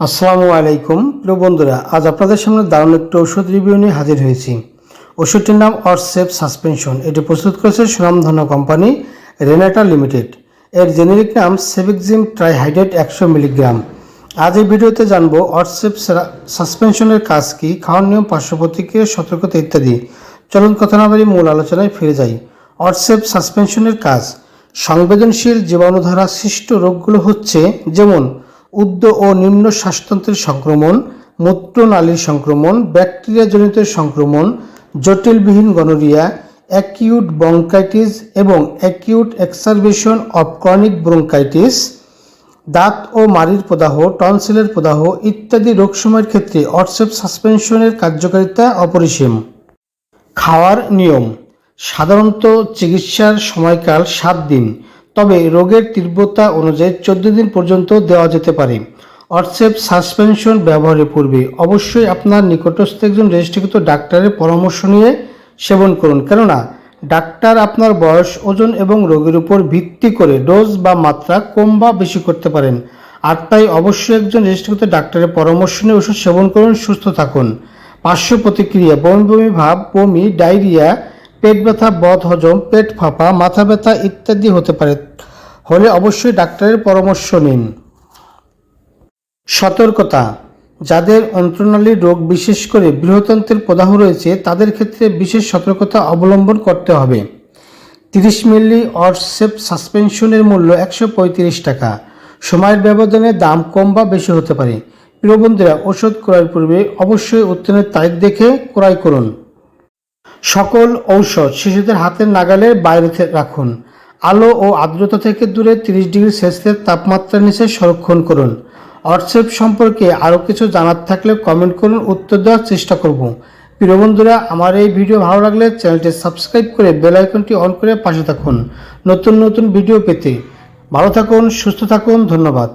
আসসালামু আলাইকুম। প্রিয় বন্ধুরা, আজ আপনাদের সামনে দারুণ একটি ওষুধ রিভিউ নিয়ে হাজির হয়েছি। ওষুধটির নাম অরসেপ সাসপেনশন। এটি প্রস্তুত করেছে সুনামধন্য কোম্পানি রেনাটা লিমিটেড। এর জেনেরিক নাম সেভিকজিম ট্রাইহাইড্রেট একশো মিলিগ্রাম। আজ এই ভিডিওতে জানব অরসেপ সাসপেনশনের কাজ কী, খাওয়ার নিয়ম পার্শ্ব প্রতিক্রিয়া সতর্কতা ইত্যাদি। চলুন কথা না মূল আলোচনায় ফিরে যাই। অরসেপ সাসপেনশনের কাজ। সংবেদনশীল জীবাণুধারা সৃষ্ট রোগগুলো হচ্ছে, যেমন উদ্দ ও নিম্ন শ্বাসতন্ত্রের সংক্রমণ মূত্রনালীর সংক্রমণ, ব্যাকটেরিয়াজনিত সংক্রমণ, জটিলবিহীন গনোরিয়া, অ্যাকিউট ব্রঙ্কাইটিস এবং acute exacerbation of chronic bronchitis, দাঁত ও মাড়ির প্রদাহ, টনসিলের প্রদাহ ইত্যাদি রোগ সময়ের ক্ষেত্রে অটসেপ সাসপেনশনের কার্যকারিতা অপরিসীম। খাওয়ার নিয়ম, সাধারণত চিকিৎসার সময়কাল সাত দিন তবে রোগের তীব্রতা অনুযায়ী চোদ্দ দিন পর্যন্ত দেওয়া যেতে পারে। অটসেপ সাসপেনশন ব্যবহারের পূর্বে অবশ্যই আপনার নিকটস্থ একজন রেজিস্ট্রিকৃত ডাক্তারের পরামর্শ নিয়ে সেবন করুন। কেননা, ডাক্তার আপনার বয়স, ওজন এবং রোগের উপর ভিত্তি করে ডোজ বা মাত্রা কম বা বেশি করতে পারেন। আর তাই অবশ্যই একজন রেজিস্ট্রিকৃত ডাক্তারের পরামর্শ নিয়ে ওষুধ সেবন করুন, সুস্থ থাকুন। পার্শ্ব প্রতিক্রিয়া, বমি বমি, ভাব, বমি, ডায়রিয়া পেট ব্যথা, বদ হজম, পেট ফাঁপা, মাথা ব্যথা ইত্যাদি হতে পারে। হলে অবশ্যই ডাক্তারের পরামর্শ নিন। সতর্কতা। যাদের অন্ত্রনালীর রোগ বিশেষ করে বৃহতন্ত্রের প্রদাহ রয়েছে, তাদের ক্ষেত্রে বিশেষ সতর্কতা অবলম্বন করতে হবে। তিরিশ মিলি অরসেপ সাসপেনশনের মূল্য একশো পঁয়ত্রিশ টাকা। সময়ের ব্যবধানে দাম কম বা বেশি হতে পারে। প্রিয় বন্ধুরা, ওষুধ ক্রয়ের পূর্বে অবশ্যই উত্তনের তারিখ দেখে ক্রয় করুন। সকল ঔষধ শিশুদের হাতের নাগালের বাইরে রাখুন। আলো ও আর্দ্রতা থেকে দূরে তিরিশ ডিগ্রি সেলসিয়াস তাপমাত্রার নিচে সংরক্ষণ করুন। হোয়াটসঅ্যাপ সম্পর্কে আরও কিছু জানার থাকলে কমেন্ট করুন, উত্তর দেওয়ার চেষ্টা করব। প্রিয় বন্ধুরা, আমার এই ভিডিও ভালো লাগলে চ্যানেলটি সাবস্ক্রাইব করে বেল আইকনটি অন করে পাশে থাকুন। নতুন নতুন ভিডিও পেতে ভালো থাকুন, সুস্থ থাকুন, ধন্যবাদ।